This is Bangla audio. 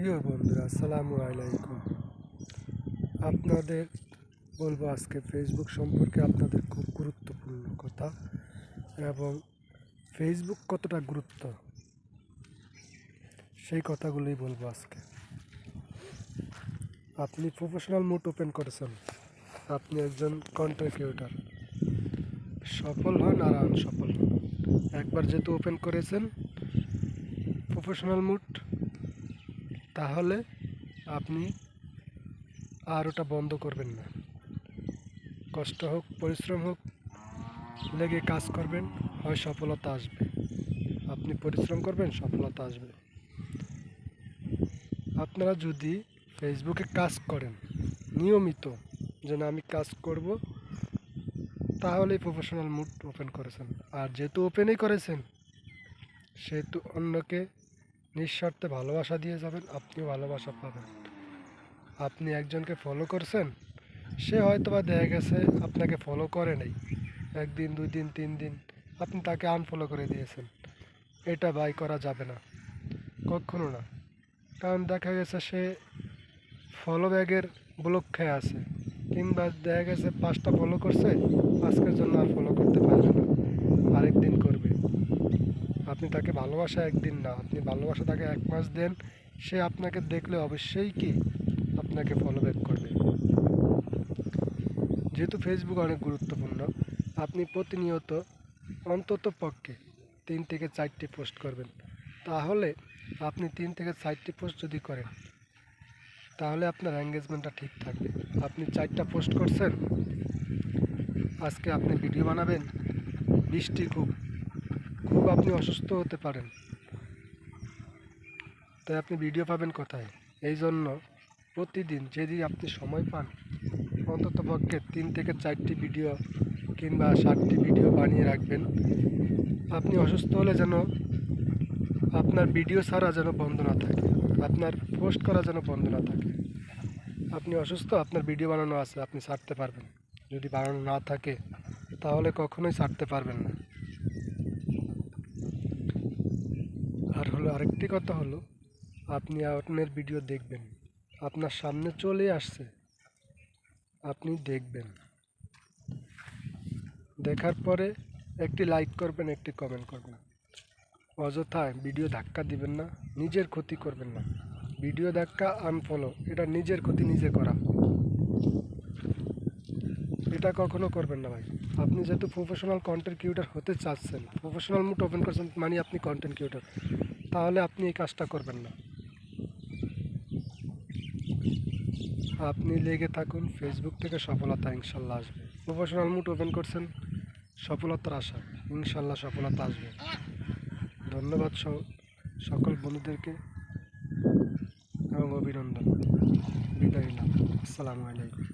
প্রিয় বন্ধুরা, আসসালামু আলাইকুম। আপনাদের বলব আজকে ফেসবুক সম্পর্কে আপনাদের খুব গুরুত্বপূর্ণ কথা এবং ফেসবুক কতটা গুরুত্ব? সেই কথাগুলোই বলব আজকে। আপনি প্রফেশনাল মুড ওপেন করেছেন। আপনি একজন কন্টেন্ট ক্রিয়েটার সফল হন আর আনসফল হন। একবার যেহেতু ওপেন করেছেন প্রফেশনাল মুড তাহলে আপনি আর ওটা বন্ধ করবেন না। কষ্ট হোক, পরিশ্রম হোক, লেগে কাজ করবেন, হয় সফলতা আসবে। আপনি পরিশ্রম করবেন, সফলতা আসবে। আপনারা যদি ফেসবুকে কাজ করেন, নিয়মিত যে না, আমি কাজ করব তাহলে প্রফেশনাল মুড ওপেন করেছেন। আর যেহেতু ওপেনই করেছেন, সেহেতু অন্যকে নিঃস্বার্থে ভালোবাসা দিয়ে যাবেন, আপনিও ভালোবাসা পাবেন। আপনি একজনকে ফলো করছেন, সে হয়তো বা দেখা গেছে আপনাকে ফলো করে নাই। একদিন দুই দিন তিন দিন আপনি তাকে আনফলো করে দিয়েছেন। এটা বাই করা যাবে না। কখনো না। কারণ দেখা গেছে সে ফলো ব্যাগের ব্লক খেয়ে আছে। কিংবা দেখা গেছে পাঁচটা ফলো করছে, আজকের জন্য আর ফলো করতে পারবে না। আরেকদিন করবে। আপনি তাকে ভালোবাসা একদিন না, আপনি ভালোবাসা তাকে এক মাস দেন, সে আপনাকে দেখলে অবশ্যই কি আপনাকে ফলো ব্যাক করবে। যেহেতু ফেসবুক অনেক গুরুত্বপূর্ণ, আপনি প্রতিনিয়ত অন্তত পক্ষে তিন থেকে চারটি পোস্ট করবেন। তাহলে আপনি তিন থেকে চারটি পোস্ট যদি করেন, তাহলে আপনার এঙ্গেজমেন্টটা ঠিক থাকবে। আপনি চারটা পোস্ট করছেন, আজকে আপনি ভিডিও বানাবেন, বৃষ্টি খুব। খুব আপনি অসুস্থ হতে পারেন। তাই আপনি ভিডিও পাবেন কোথায়? এই জন্য প্রতিদিন যদি আপনি সময় পান, অন্তত পক্ষে তিন থেকে চারটি ভিডিও কিংবা ষাটটি ভিডিও বানিয়ে রাখবেন। আপনি অসুস্থ হলে যেন আপনার ভিডিও ছাড়া যেন বন্ধ না থাকে, আপনার পোস্ট করা যেন বন্ধ না থাকে। আপনি অসুস্থ, আপনার ভিডিও বানানো আছে, আপনি ছাড়তে পারবেন। যদি বানানো না থাকে, তাহলে কখনোই ছাড়তে পারবেন না। আর হলো আরেকটি কথা হলো, আপনি আপনার ভিডিও দেখবেন, আপনার সামনে চলে আসছে, আপনি দেখবেন। দেখার পরে একটি লাইক করবেন, একটি কমেন্ট করবেন। অযথায় ভিডিও ধাক্কা দিবেন না, নিজের ক্ষতি করবেন না। ভিডিও ধাক্কা আনফলো এটা নিজের ক্ষতি, নিজে করা। এটা কখনো করবেন না ভাই। আপনি যেহেতু প্রফেশনাল কন্টেন্ট ক্রিয়েটার হতে চাচ্ছেন প্রফেশনাল মুড ওপেন করছেন মানে আপনি কন্টেন্ট ক্রিয়েটার তাহলে আপনি এই কাজটা করবেন না। আপনি লেগে থাকুন ফেসবুক থেকে সফলতা ইনশাল্লাহ আসবে। প্রফেশনাল মুড ওপেন করছেন, সফলতার আশা, ইনশাল্লাহ সফলতা আসবে। ধন্যবাদ সকল বন্ধুদেরকে এবং অভিনন্দন। বিদায় আসসালামু আলাইকুম।